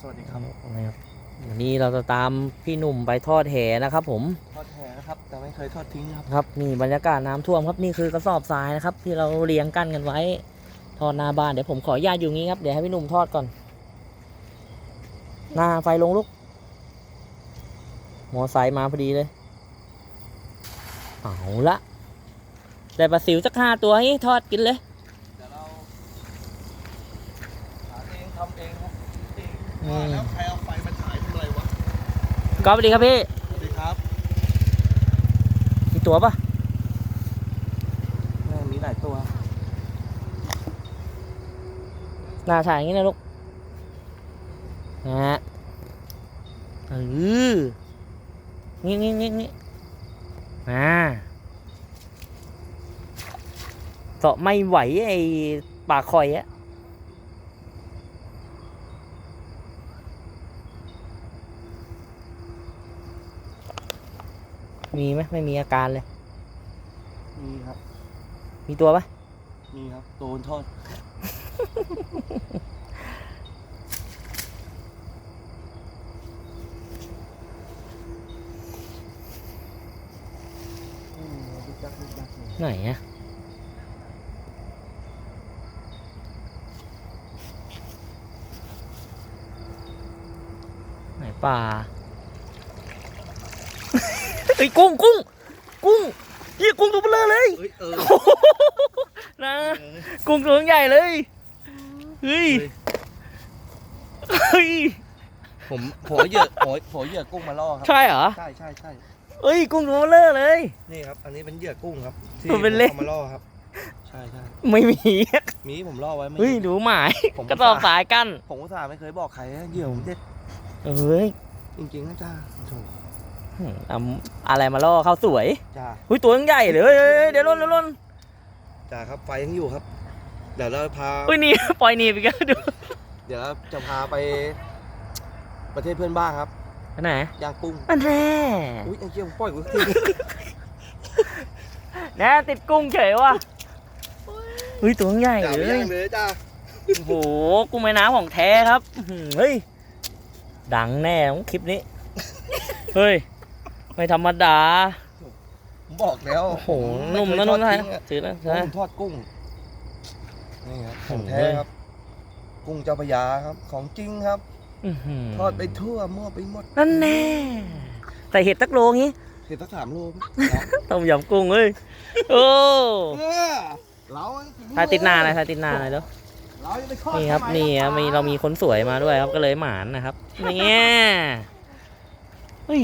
สวัสดีครับนะครับวันนี้เราจะตามพี่หนุ่มไปทอดแหนะครับ ผมทอดแหนะครับแต่ไม่เคยทอดทิ้งครับครับนี่บรรยากาศน้ำท่วมครับนี่คือกระสอบทรายนะครับ ที่เราเรียงกั้นกันไว้ทอดหน้าบ้านเดี๋ยวผมขออนุญาตอยู่งี้ครับเดี๋ยวให้พี่หนุ่มทอดก่อน หน้าไฟลงลูกมอไซค์มาพอดีเลย เอาละได้ปลาซิวสักห้าตัวให้ทอดกินเลยเดี๋ยวเราหาเองทำเองครับเองอืม แล้วใครเอาไฟมาฉายทำอะไรวะก็สวัสดีครับพี่สวัสดีครับ มีตัวปะแม่มีหลายตัวหน้าถ่ายอย่างนี้นะลูกนะฮะเออนี่นี่นี่นี่มาเจาะไม่ไหวไอ้ปากคอยอะ มีไหมไม่มีอาการเลย มีครับ มีตัวปะมีครับโดนทอดอืมดึกดักดึกดักเลยไหนอะไหนป่า เฮ้ยกุ้งกุ้งกุ้งเยี่ยกุ้งตัวเบลอเลยเฮ้ยเออนะเออกุ้งตัวใหญ่เลยเฮ้ยเฮ้ยผมหัวเหยื่อหัวหัวเหยื่อกุ้งมาล่อครับใช่เหรอใช่ใช่ใช่เฮ้ยกุ้งตัวเบลอเลย นี่ครับ อันนี้เป็นเหยื่อกุ้งครับที่มันเป็นเล่นผมอามาล่อครับ ใช่ใช่ไม่มีมีผมล่อไว้ไม่เฮ้ยมีดูหมายผมกระสอบสายกันผมก็สาห์ไม่เคยบอกใครนะเหยื่อผมเด็ดเอ้ยจริงๆนะจ้าโถอืม เอาอะไรมาล่อข้าวสวยจ้าอุ้ยตัวยังใหญ่เลยเฮ้ยเฮ้ยเฮ้ยเดี๋ยวล่นเดี๋ยวล่นจ้าครับไฟยังอยู่ครับ เดี๋ยวเราพาอุ้ยหนี่ปล่อยหนีไปกันดูเดี๋ยวเราจะพาไปประเทศเพื่อนบ้านครับไปไหนย่างกุ้งอันแน่อุ้ยไอ้เชี่ยผมปล่อยกูทีแน่ติดกุ้งเฉยว่ะอุ้ยตัวยังใหญ่จ้าไปเลย่ายงเลยจ้าโอ้โหกุ้งแม่น้ำของแท้ครับอื้อหือเฮ้ยดังแน่ของคลิปนี้ เฮ้ย ไม่ธรรมดา ผมบอกแล้วโอ้โหผนุ่มไเคนะยนุ่มทอนะดทิ้งอะถือนะผถือนะมทอดกุ้ง นี่ครับขโอ้องโหแท้ครับ กุ้งเจ้าพระยาครับ ของจริงครับอื้อหืทอดไปทั่วมั่วไปหมดนั่นแน่ใส่เห็ดตักโลงี้เห็ดสักสามโลต้มยำกุ้งเอ้ยโอ้เออเราถ่ายติดหน้าหน่อยถ่ายติดหน้าหน่อยเด้อเราจะไปทอดนี่ครับทำไมนี่ครับมีเรามีคนสวยมาด้วยครับก็เลยหมานนะครับเนี่ยเฮ้ย